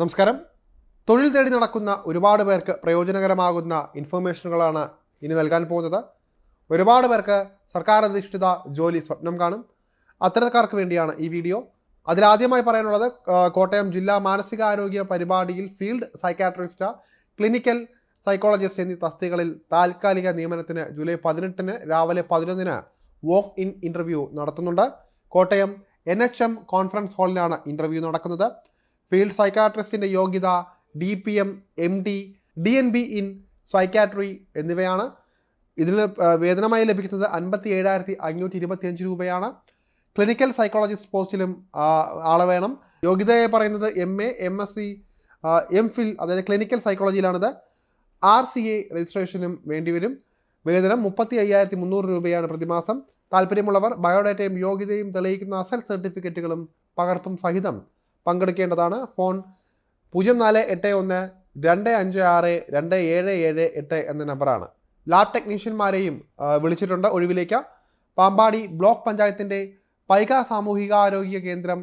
നമസ്കാരം. തൊഴിൽ തേടി നടക്കുന്ന ഒരുപാട് പേർക്ക് പ്രയോജനകരമാകുന്ന ഇൻഫർമേഷനുകളാണ് ഇനി നൽകാൻ പോകുന്നത്. ഒരുപാട് പേർക്ക് സർക്കാർ അധിഷ്ഠിത ജോലി സ്വപ്നം കാണും. അത്തരക്കാർക്ക് വേണ്ടിയാണ് ഈ വീഡിയോ. അതിലാദ്യമായി പറയാനുള്ളത് കോട്ടയം ജില്ലാ മാനസികാരോഗ്യ പരിപാടിയിൽ ഫീൽഡ് സൈക്കാട്രിസ്റ്റ് ക്ലിനിക്കൽ സൈക്കോളജിസ്റ്റ് എന്നീ തസ്തികളിൽ താൽക്കാലിക നിയമനത്തിന് ജൂലൈ പതിനെട്ടിന് രാവിലെ പതിനൊന്നിന് വോക്ക് ഇൻ ഇന്റർവ്യൂ നടത്തുന്നുണ്ട്. Kottayam N H M conference ഹാളിലാണ് interview നടക്കുന്നത്. ഫീൽഡ് സൈക്കാട്രിസ്റ്റിന്റെ യോഗ്യത D P M M D D N B in psychiatry എന്നിവയാണ്. ഇതിന് വേതനമായി ലഭിക്കുന്നത് അൻപത്തി ഏഴായിരത്തി അഞ്ഞൂറ്റി ഇരുപത്തിയഞ്ച് രൂപയാണ്. ക്ലിനിക്കൽ സൈക്കോളജിസ്റ്റ് പോസ്റ്റിലും ആളെ വേണം. യോഗ്യതയെ പറയുന്നത് M A M S C M phil അതായത് ക്ലിനിക്കൽ സൈക്കോളജിയിലാണിത്. ആർ സി എ രജിസ്ട്രേഷനും വേണ്ടിവരും വേതനം മുപ്പത്തി അയ്യായിരത്തി മുന്നൂറ് രൂപയാണ് പ്രതിമാസം. താല്പര്യമുള്ളവർ ബയോഡാറ്റയും യോഗ്യതയും തെളിയിക്കുന്ന അസൽ സർട്ടിഫിക്കറ്റുകളും പകർപ്പും സഹിതം പങ്കെടുക്കേണ്ടതാണ്. ഫോൺ പൂജ്യം നാല് എട്ട് ഒന്ന് രണ്ട് അഞ്ച് ആറ് രണ്ട് ഏഴ് ഏഴ് എട്ട് എന്ന നമ്പറാണ്. ലാബ് ടെക്നീഷ്യന്മാരെയും വിളിച്ചിട്ടുണ്ട് ഒഴിവിലേക്ക്. പാമ്പാടി ബ്ലോക്ക് പഞ്ചായത്തിന്റെ പൈക സാമൂഹികാരോഗ്യ കേന്ദ്രം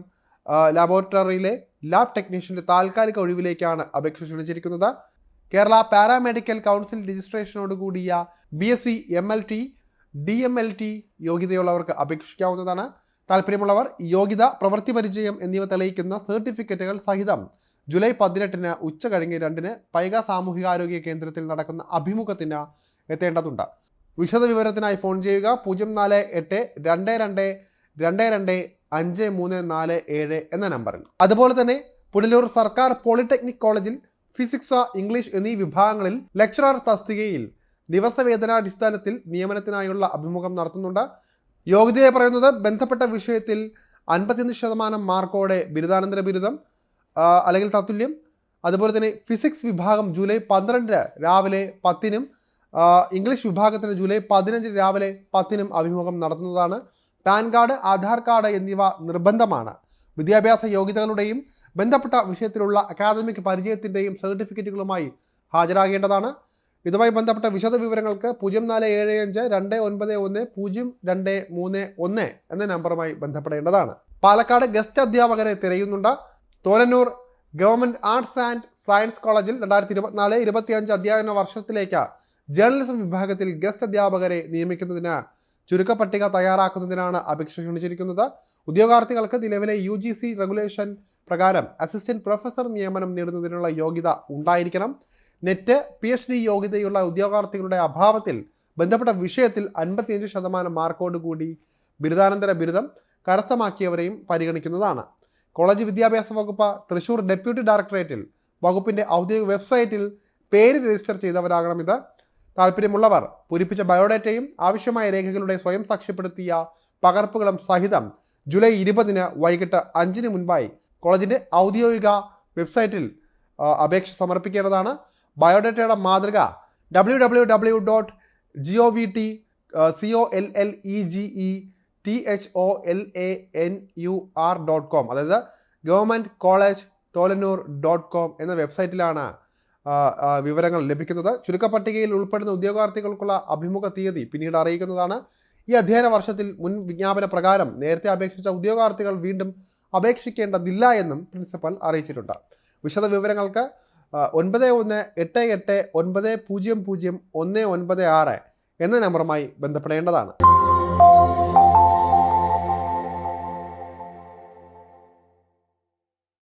ലബോറട്ടറിയിലെ ലാബ് ടെക്നീഷ്യന്റെ താൽക്കാലിക ഒഴിവിലേക്കാണ് അപേക്ഷ ക്ഷണിച്ചിരിക്കുന്നത്. കേരള പാരാമെഡിക്കൽ കൗൺസിൽ രജിസ്ട്രേഷനോട് കൂടിയ B S C M L T D M L T യോഗ്യതയുള്ളവർക്ക് അപേക്ഷിക്കാവുന്നതാണ്. താല്പര്യമുള്ളവർ യോഗ്യത പ്രവൃത്തി പരിചയം എന്നിവ തെളിയിക്കുന്ന സർട്ടിഫിക്കറ്റുകൾ സഹിതം ജൂലൈ പതിനെട്ടിന് ഉച്ച കഴിഞ്ഞ് രണ്ടിന് പൈക സാമൂഹികാരോഗ്യ കേന്ദ്രത്തിൽ നടക്കുന്ന അഭിമുഖത്തിന് എത്തേണ്ടതുണ്ട്. വിശദവിവരത്തിനായി ഫോൺ ചെയ്യുക പൂജ്യം നാല് എട്ട് രണ്ട് രണ്ട് രണ്ട് രണ്ട് അഞ്ച് മൂന്ന് നാല് ഏഴ് എന്ന നമ്പറിൽ. അതുപോലെ തന്നെ പുനലൂർ സർക്കാർ പോളിടെക്നിക് കോളേജിൽ ഫിസിക്സ് ഇംഗ്ലീഷ് എന്നീ വിഭാഗങ്ങളിൽ ലെക്ചറർ തസ്തികയിൽ ദിവസവേതനാടിസ്ഥാനത്തിൽ നിയമനത്തിനായുള്ള അഭിമുഖം നടത്തുന്നുണ്ട്. യോഗ്യതയെ പറയുന്നത് ബന്ധപ്പെട്ട വിഷയത്തിൽ അൻപത്തിയൊന്ന് ശതമാനം മാർക്കോടെ ബിരുദാനന്തര ബിരുദം അല്ലെങ്കിൽ തത്തുല്യം. അതുപോലെ തന്നെ ഫിസിക്സ് വിഭാഗം ജൂലൈ പന്ത്രണ്ടിന് രാവിലെ പത്തിനും ഇംഗ്ലീഷ് വിഭാഗത്തിന് ജൂലൈ പതിനഞ്ചിന് രാവിലെ പത്തിനും അഭിമുഖം നടത്തുന്നതാണ്. പാൻ കാർഡ് ആധാർ കാർഡ് എന്നിവ നിർബന്ധമാണ്. വിദ്യാഭ്യാസ യോഗ്യതകളുടെയും ബന്ധപ്പെട്ട വിഷയത്തിലുള്ള അക്കാദമിക് പരിചയത്തിന്റെയും സർട്ടിഫിക്കറ്റുകളുമായി ഹാജരാകേണ്ടതാണ്. ഇതുമായി ബന്ധപ്പെട്ട വിശദ വിവരങ്ങൾക്ക് പൂജ്യം നാല് ഏഴ് അഞ്ച് രണ്ട് ഒൻപത് ഒന്ന് പൂജ്യം രണ്ട് മൂന്ന് ഒന്ന് എന്ന നമ്പറുമായി ബന്ധപ്പെടേണ്ടതാണ്. പാലക്കാട് ഗസ്റ്റ് അധ്യാപകരെ തിരയുന്നുണ്ട്. Tholannur government arts and science കോളേജിൽ രണ്ടായിരത്തി ഇരുപത്തിനാല് ഇരുപത്തിയഞ്ച് അധ്യയന വർഷത്തിലേക്ക് ജേർണലിസം വിഭാഗത്തിൽ ഗസ്റ്റ് അധ്യാപകരെ നിയമിക്കുന്നതിന് ചുരുക്കപ്പട്ടിക തയ്യാറാക്കുന്നതിനാണ് അപേക്ഷ ക്ഷണിച്ചിരിക്കുന്നത്. ഉദ്യോഗാർത്ഥികൾക്ക് നിലവിലെ യു ജി സി റെഗുലേഷൻ പ്രകാരം അസിസ്റ്റന്റ് പ്രൊഫസർ നിയമനം നേടുന്നതിനുള്ള യോഗ്യത ഉണ്ടായിരിക്കണം. നെറ്റ് പി എച്ച് ഡി യോഗ്യതയുള്ള ഉദ്യോഗാർത്ഥികളുടെ അഭാവത്തിൽ ബന്ധപ്പെട്ട വിഷയത്തിൽ അൻപത്തിയഞ്ച് ശതമാനം മാർക്കോട് കൂടി ബിരുദാനന്തര ബിരുദം കരസ്ഥമാക്കിയവരെയും പരിഗണിക്കുന്നതാണ്. കോളേജ് വിദ്യാഭ്യാസ വകുപ്പ് തൃശൂർ ഡെപ്യൂട്ടി ഡയറക്ടറേറ്റിൽ വകുപ്പിന്റെ ഔദ്യോഗിക വെബ്സൈറ്റിൽ പേര് രജിസ്റ്റർ ചെയ്തവരാകണം ഇത്. താല്പര്യമുള്ളവർ പൂരിപ്പിച്ച ബയോഡേറ്റയും ആവശ്യമായ രേഖകളുടെ സ്വയം സാക്ഷ്യപ്പെടുത്തിയ പകർപ്പുകളും സഹിതം ജൂലൈ ഇരുപതിന് വൈകിട്ട് അഞ്ചിന് മുൻപായി കോളേജിന്റെ ഔദ്യോഗിക വെബ്സൈറ്റിൽ അപേക്ഷ സമർപ്പിക്കേണ്ടതാണ്. ബയോഡാറ്റയുടെ മാതൃക W W W dot G O V T C O L L E G E T H O L A N U R dot com അതായത് government college Tholanoor dot com എന്ന വെബ്സൈറ്റിലാണ് വിവരങ്ങൾ ലഭിക്കുന്നത്. ചുരുക്കപ്പട്ടികയിൽ ഉൾപ്പെടുന്ന ഉദ്യോഗാർത്ഥികൾക്കുള്ള അഭിമുഖ തീയതി പിന്നീട് അറിയിക്കുന്നതാണ്. ഈ അധ്യയന വർഷത്തിൽ മുൻ വിജ്ഞാപന പ്രകാരം നേരത്തെ അപേക്ഷിച്ച ഉദ്യോഗാർത്ഥികൾ വീണ്ടും അപേക്ഷിക്കേണ്ടതില്ല എന്നും പ്രിൻസിപ്പൽ അറിയിച്ചിട്ടുണ്ട്. വിശദ വിവരങ്ങൾക്ക് ഒൻപത് ഒന്ന് എട്ട് എട്ട് ഒൻപത് പൂജ്യം പൂജ്യം ഒന്ന് ഒൻപത് ആറ് എന്ന നമ്പറുമായി ബന്ധപ്പെടേണ്ടതാണ്.